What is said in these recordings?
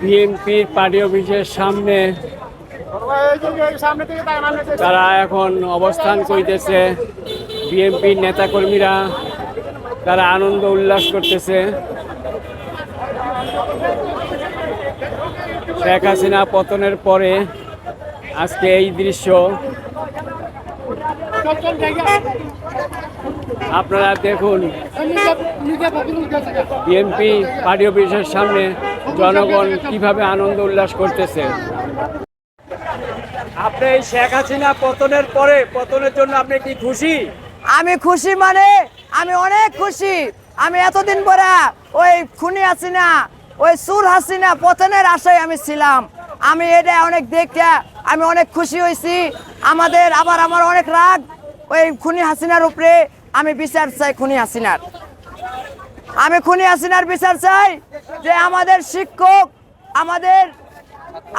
বিএনপির পার্টি অফিসের সামনে তারা এখন অবস্থান করিতেছে। বিএনপির নেতাকর্মীরা তারা আনন্দ উল্লাস করতেছে। শেখ হাসিনা পতনের পরে আজকে এই দৃশ্য। আপনারা দেখুন বিএনপি পার্টি অফিসের সামনে জনগণ কীভাবে আনন্দ উল্লাস করতেছে? আপনি এই শেখ হাসিনা পতনের পরে পতনের জন্য আপনি কি খুশি? আমি খুশি মানে আমি অনেক খুশি। আমি এতদিন পরে ওই খুনি হাসিনা ওই সুর হাসিনা পতনের আশায় আমি ছিলাম। আমি এটা অনেক দেখে আমি অনেক খুশি হয়েছি। আমাদের আবার আমার অনেক রাগ ওই খুনি হাসিনার উপরে আমি বিচার চাই খুনি হাসিনার। আমি খুনি হাসিনার বিচার চাই যে আমাদের শিক্ষক, আমাদের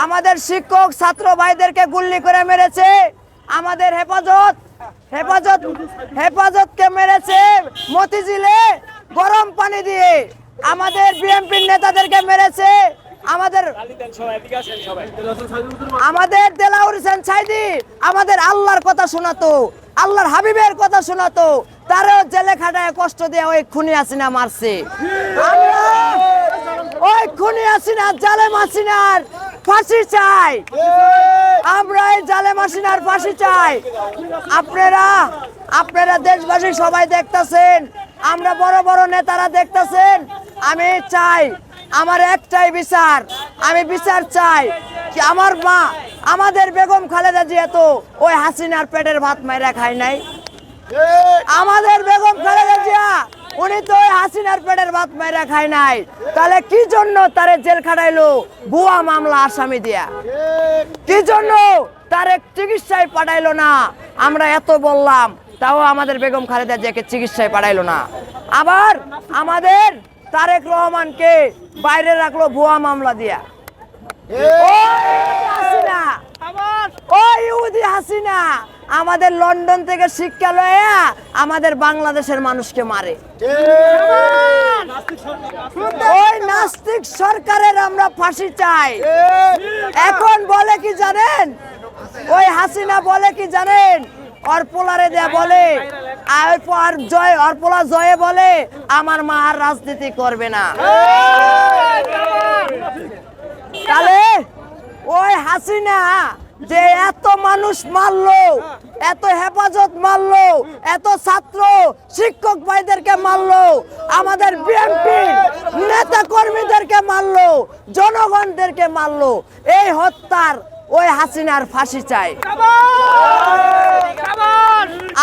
আমাদের শিক্ষক ছাত্র ভাইদেরকে গুল্লি করে মেরেছে। আমাদের হেফাজত হেফাজত, হেফাজতকে মেরেছে মতিঝিলে গরম পানি দিয়ে। আমাদের বিএনপির নেতাদেরকে মেরেছে আমাদের আমাদের দেলাউর হোসেন সাইদি আমাদের আল্লাহর কথা শোনাতো আল্লাহর হাবিবের কথা শোনাতো তারও জেলে খাটায় কষ্ট দিয়ে ওই খুনি হাসিনা মারছে। ওই খুনি হাসিনা জালেম হাসিনার ফাঁসি চাই। আমরা এই জালেম হাসিনার ফাঁসি চাই। আপনারা আপনারা দেশবাসী সবাই দেখতাছেন আমরা বড় বড় নেতারা দেখতাছেন। আমি চাই আমার একটাই বিচার। আমি বিচার চাই কি আমার মা, আমাদের বেগম খালেদা জিয়া তো ওই হাসিনার পেটের ভাত মাইরা খায় নাই। আমাদের বেগম খালেদা জিয়া, উনি তো ওই হাসিনার পেটের ভাত মাইরা খায় নাই। তাহলে কি জন্য তারে জেল খাটাইলো ভুয়া মামলা আসামি দিয়া? কি জন্য তারে চিকিৎসায় পাঠাইলো না? আমরা এত বললাম, তাও আমাদের বেগম খালেদা জিয়াকে চিকিৎসায় পাঠাইলো না। আবার আমাদের তারেক রহমানকে বাইরে রাখল ভুয়া মামলা দিয়া। হাসিনা! ও ইহুদি হাসিনা! আমাদের লন্ডন থেকে শিক্ষা লয়া আমাদের বাংলাদেশের মানুষকে মারে। ওই নাস্তিক সরকারের আমরা ফাঁসি চাই। এখন বলে কি জানেন? ওই হাসিনা বলে কি জানেন? অর্পোলারে দেয়া বলে আর জয় অর্পলা জয়ে বলে, আমার মা আর রাজনীতি করবে না। তাহলে ওই হাসিনা যে এত মানুষ মারলো, এত হেফাজত মারলো, এত ছাত্র, শিক্ষক ভাইদেরকে মারলো, আমাদের বিএনপির নেতা কর্মীদেরকে মারলো, জনগণদেরকে মারলো, এই হত্যার ওই হাসিনার ফাঁসি চাই।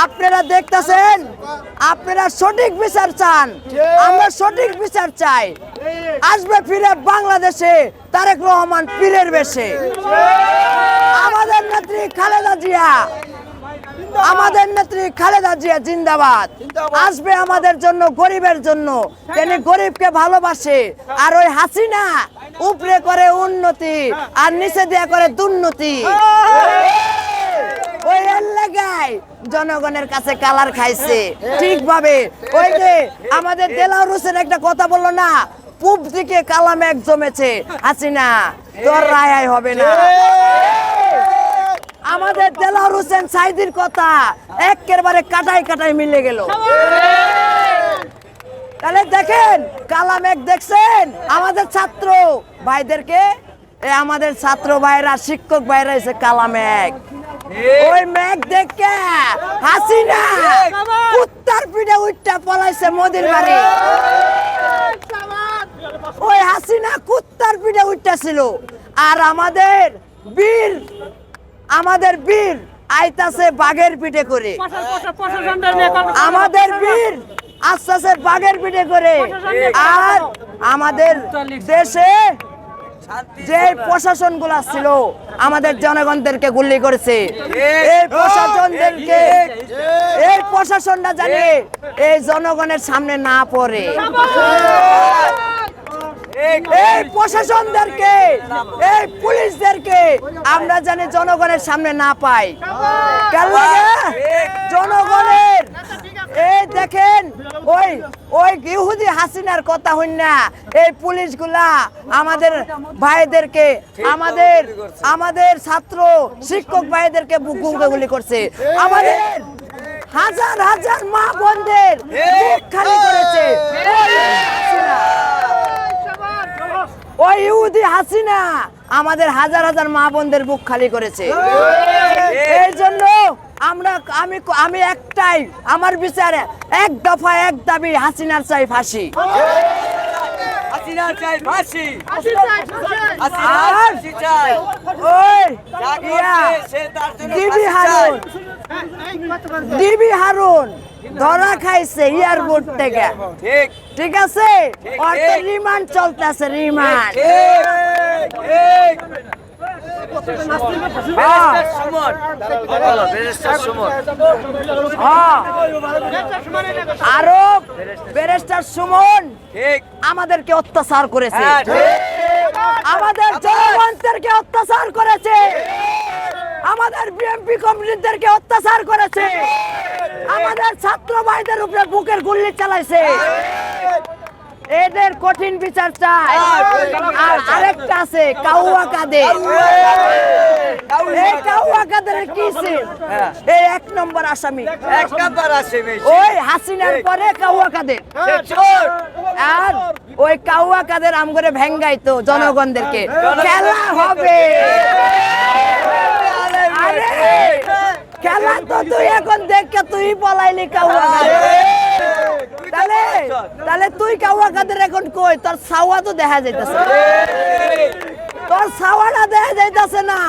আপনারা দেখতেছেন? আপনারা সঠিক বিচার চান। আমরা সঠিক বিচার চাই। আসবে ফিরে বাংলাদেশে তারেক রহমান পীরের বেশে। আমাদের নেত্রী খালেদা জিয়া। আমাদের নেত্রী খালেদা জিয়া জিন্দাবাদ। আসবে আমাদের জন্য গরিবের জন্য। তিনি গরিবকে ভালোবাসে আর ওই হাসিনা উপরে করে উন্নতি আর নিচে দেয়া করে দুর্নীতি। ওই লাগাই জনগণের কাছে কালার খাইছে। ঠিকভাবে। ওই যে আমাদের দেলাউর হোসেন একটা কথা বলল না, পূব দিকে কালাম এক জমেছে। হাসিনা, তোর রায় হবে না। আমাদের দেলাউর হোসেন সাইদির কথা একেবারে কাটাই কাটাই মিলে গেল। তাহলে দেখেন, কালাম এক দেখছেন? আমাদের ছাত্র ভাইদেরকে আমাদের ছাত্র ভাইরা, শিক্ষক ভাইরা এসে কালাম এক। ওই মেঘ দেখে হাসিনা উত্তর পিঠে উঠটা পলাইছে মোদির বাড়ি। ওই হাসিনা কুত্তার পিঠে উঠতেছিল আর আমাদের বীর আমাদের বীর আইতাছে বাঘের পিঠে করে। আমাদের বীর আস্তে আস্তে বাঘের পিঠে করে। আর আমাদের দেশে যে প্রশাসনগুলা ছিল আমাদের জনগণদেরকে গুলি করেছে। এই প্রশাসনদেরকে এই প্রশাসনটা জানে এই জনগণের সামনে না পড়ে। এই প্রশাসনদেরকে এই পুলিশদেরকে আমরা জানি জনগণের সামনে না পাই। জনগণের দেখেন ওই ওই ইহুদি হাসিনার কথা হইন না। এই পুলিশগুলা আমাদের ভাইদেরকে আমাদের আমাদের ছাত্র শিক্ষক ভাইদেরকে গুলি করছে। আমাদের হাজার হাজার মা বোনদের খালি করেছে। ওই ইহুদি হাসিনা আমাদের হাজার হাজার মা বোনদের বুক খালি করেছে। এই জন্য আমরা আমি আমি একটাই আমার বিচারে এক দফা এক দাবি হাসিনার চাই ফাঁসি। হাসিনা চাই ফাঁসি। আর ফাঁসি চাই। ওই যা করছে সে তার জন্য ডিবি ফাঁসি চাই। হারুন। ডিবি হারুন। ধরা খাইছে এয়ারপোর্ট থেকে। ঠিক। ঠিক আছে। রিমান্ড চলতেছে রিমান্ড। আরও ব্যারিস্টার সুমন আমাদেরকে অত্যাচার করেছে। হ্যাঁ আমাদের জনগণদেরকে অত্যাচার করেছে। আমাদের বিএমপি কমিটিদেরকে অত্যাচার করেছে। আমাদের ছাত্র ভাইদের উপরে বুকের গুল্লি চালাইছে। এদের কঠিন বিচার চাই। আর আরেকটা আছে কাউয়া কাদের। এই কাউয়া কাদের কি এই এক নম্বর আসামি। এক নাম্বার বেশি ওই হাসিনার পরে কাউয়া কাদের। আর ওই কাউয়া কাদের আম করে ভেঙ্গাইতো জনগণদেরকে। খেলা হবে। আরে খেলা তো তুই এখন দেখে তুই পলাইলি কাউয়া কাদের। তাহলে তাহলে তুই কাউয়া কাদের এখন কই? তোর সাওয়া তো দেখা যাইতেছে। তোর ছাওয়াটা দেখা যাইতেছে না।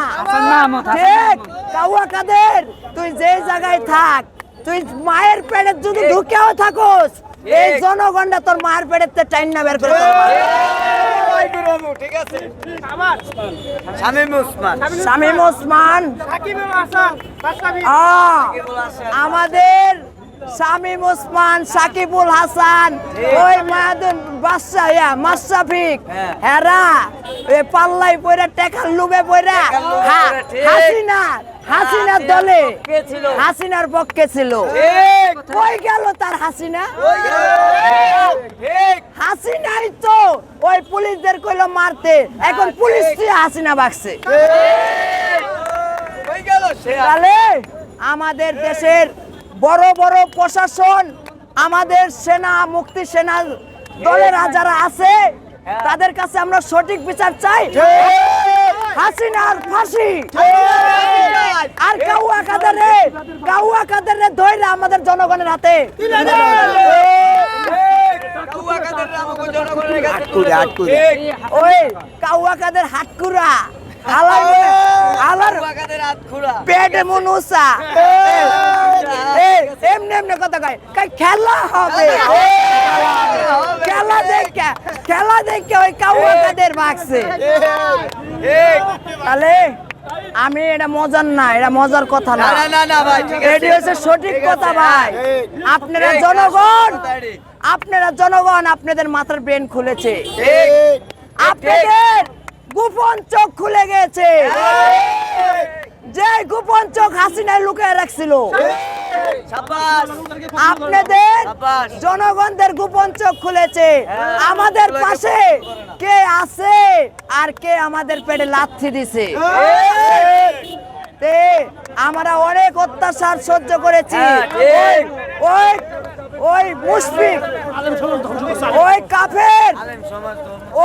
ঠিক কাউয়া কাদের? তুই যে জায়গায় থাক তুই মায়ের পেটে যদি ঢুকেও থাকোস এই জনগণটা তোর মায়ের পেটের টাইন না বের করে তোর ঠিক আছে? শামীম ওসমান। শামীম ওসমান। আমাদের শামীম ওসমান সাকিবুল হাসান ওই মায়াদুন বাদশা ইয়া মাশরাফিক হ্যাঁ। হেরা পাল্লাই পয়রা টেকার লুবে পয়রা টেকার পইরা, হাসিনা হাসিনার দলে হাসিনার পক্ষে ছিল। ঠিক। কই গেল তার হাসিনা? ঠিক। হাসিনাই তো ওই পুলিশদের কইলো মারতে এখন পুলিশ দিয়ে হাসিনা বাগছে। হয়ে গেল সে? তাহলে আমাদের দেশের বড় বড় প্রশাসন আমাদের সেনা মুক্তি সেনা দলের যারা আছে তাদের কাছে আমরা সঠিক বিচার চাই। হাসিনার ফাঁসি। আর কাউয়া কাদারে কাউয়া কাদারে ধরে আমাদের জনগণের হাতে। ওই কাউয়া কাদের হাটকুরা আলার আলার পেট মনুসা এমনি এমনি কথা কয়। কয় খেলা হবে। খেলা দেখে খেলা দেখে ওই কাউয়া ভাগছে তাহলে আমি এটা মজার না এটা মজার কথা না। এটি হচ্ছে সঠিক কথা ভাই। আপনারা জনগণ আপনারা জনগণ আপনাদের মাথার ব্রেন খুলেছে। আপনাদের গোপন চোখ খুলে গেছে। যে গোপন চোখ হাসিনায় লুকিয়ে রাখছিল। আপনাদের জনগণদের গোপন চোখ খুলেছে। আমাদের পাশে কে আছে আর কে আমাদের পেটে লাথি দিছে। তে আমরা অনেক অত্যাচার সহ্য করেছি। হ্যাঁ, ওই ওই মুশফিক ওই কাফের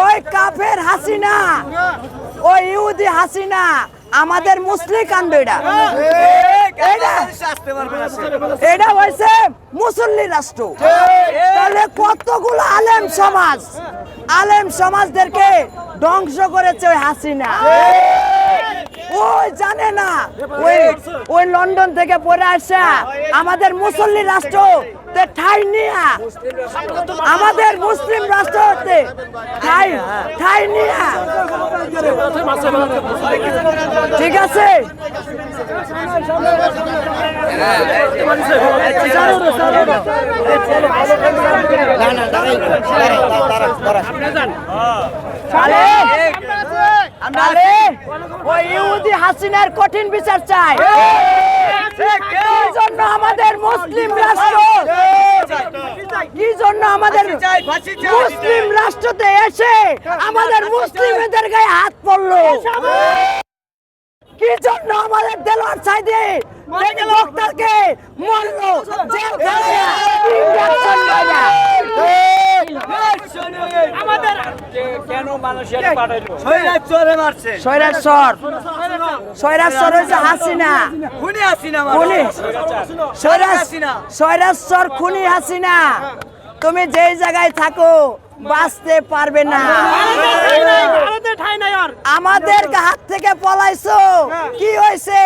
ওই কাফের হাসিনা, ওই ইহুদি হাসিনা, আমাদের মুসলিম কাণ্ড এটা এটা হয়েছে মুসল্লি রাষ্ট্র। তাহলে কতগুলো আলেম সমাজ আলেম সমাজদেরকে ধ্বংস করেছে ওই হাসিনা। ওই জানে না। ওই ওই লন্ডন থেকে পড়ে আসা আমাদের মুসল্লি রাষ্ট্র তে ঠাই নিয়া। আমাদের মুসলিম রাষ্ট্র হতে ঠাই ঠাই নিয়া। ঠিক আছে? তাহলে তাহলে ওই ইহুদি হাসিনার কঠিন বিচার চাই। এই জন্য আমাদের মুসলিম রাষ্ট্র? কি জন্য আমাদের। মুসলিম রাষ্ট্রতে এসে আমাদের মুসলিমদের গায়ে হাত পড়ল। কি জন্য আমাদের দেলোয়ার সাইদে ডক্টরকে মারলো? ইঞ্জেকশন মারা। আমাদের কেন মানুষের পাঠাইলো? শরীরে চোরে মারছে স্বৈরাচ্ছর স্বৈরাচ্ছর হয়েছে হাসিনা। খুনি হাসিনা খুনি। স্বৈরাচ- হাসিনা। স্বৈরাচ্ছর খুনি হাসিনা। তুমি যেই জায়গায় থাকো বাঁচতে পারবে না। আমাদের হাত থেকে পলাইছো। কি হয়েছে?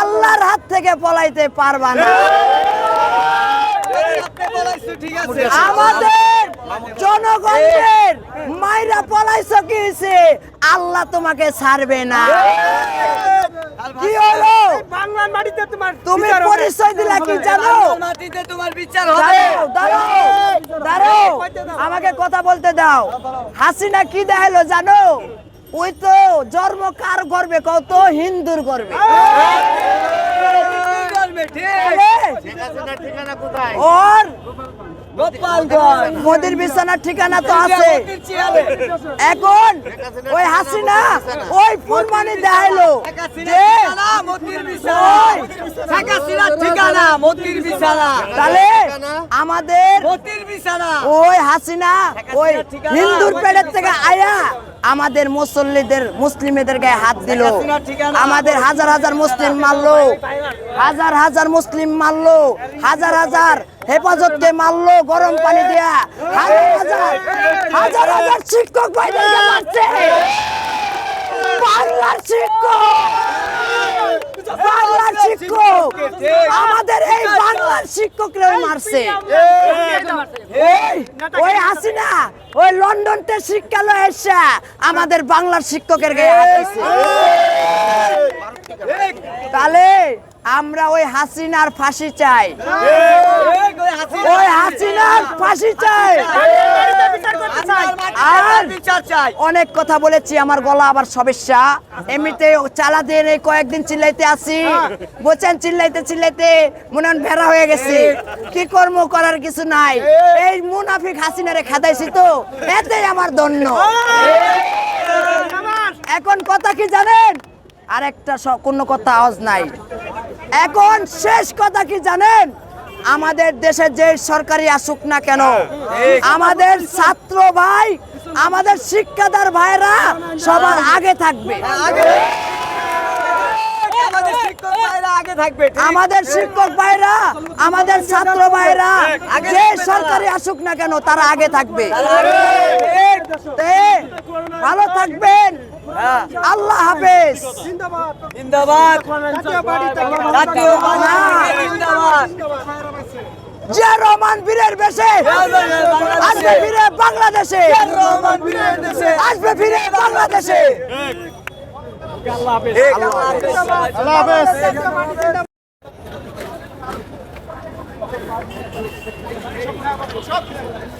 আল্লাহর হাত থেকে পলাইতে পারবা না। আমাদের জনগণের মাইরা পলাইছো কি হয়েছে আল্লাহ তোমাকে ছাড়বে না। কি হলো? বাংলার মাটিতে তোমার তুমি পরিচয় দিলা কি জানো? মাটিতে তোমার বিচার হবে। দাঁড়াও দাঁড়াও দাঁড়াও। আমাকে কথা বলতে দাও। হাসিনা কি দেখাইলো জানো? ওই তো জন্ম কার করবে কত হিন্দুর করবে ওর মোদির বিছানার ঠিকানা তো আছে। এখন ওই হাসিনা ওই ফুলমানি দেখাইলো। তাহলে আমাদের ওই হাসিনা ওই হিন্দুর পেটের থেকে আয়া আমাদের মুসল্লিদের মুসলিমেদের গায়ে হাত দিল। আমাদের হাজার হাজার মুসলিম মারলো। হাজার হাজার মুসলিম মারলো। হাজার হাজার হেফাজতকে মারলো গরম পানি দিয়া। হাজার হাজার হাজার হাজার শিক্ষক ভাইদেরকে মারছে। বাংলার শিক্ষক বাংলার শিক্ষক আমাদের এই বাংলার শিক্ষকরা মারছে ওই ওই হাসিনা ওই লন্ডনতে শিক্ষালয় এসে আমাদের বাংলার শিক্ষকের গায়ে হাত তাহলে আমরা ওই হাসিনার ফাঁসি চাই। ওই হাসিনার ফাঁসি চাই। আর অনেক কথা বলেছি আমার গলা আবার সমস্যা এমনিতে চালা দিয়ে কয়েকদিন চিল্লাইতে আসি। বলছেন চিল্লাইতে চিল্লাইতে মনে ভেড়া হয়ে গেছে। কি কর্ম করার কিছু নাই। এই মুনাফিক হাসিনারে খাদাইছি তো এতেই আমার দন্য এখন কথা কি জানেন? আরেকটা একটা কোনো কথা আওয়াজ নাই। এখন শেষ কথা কি জানেন? আমাদের দেশে যে সরকারি আসুক না কেন আমাদের ছাত্র ভাই আমাদের শিক্ষাদার ভাইরা সবার আগে থাকবে। আমাদের শিক্ষক ভাইরা আগে থাকবে ঠিক? আমাদের শিক্ষক ভাইরা আমাদের ছাত্র ভাইরা যে সরকারি আসুক না কেন তারা আগে থাকবে। ভালো থাকবেন। আল্লাহ হাফেজ। জিন্দাবাদ। জাতীয় জিন্দাবাদ। যে রহমান বীরের বেশে আসবে ফিরে বাংলাদেশে। রহমান বীরের দেশে। আসবে ফিরে বাংলাদেশে। আল্লাহ হাফেজ। আল্লাহ হাফেজ। ভাই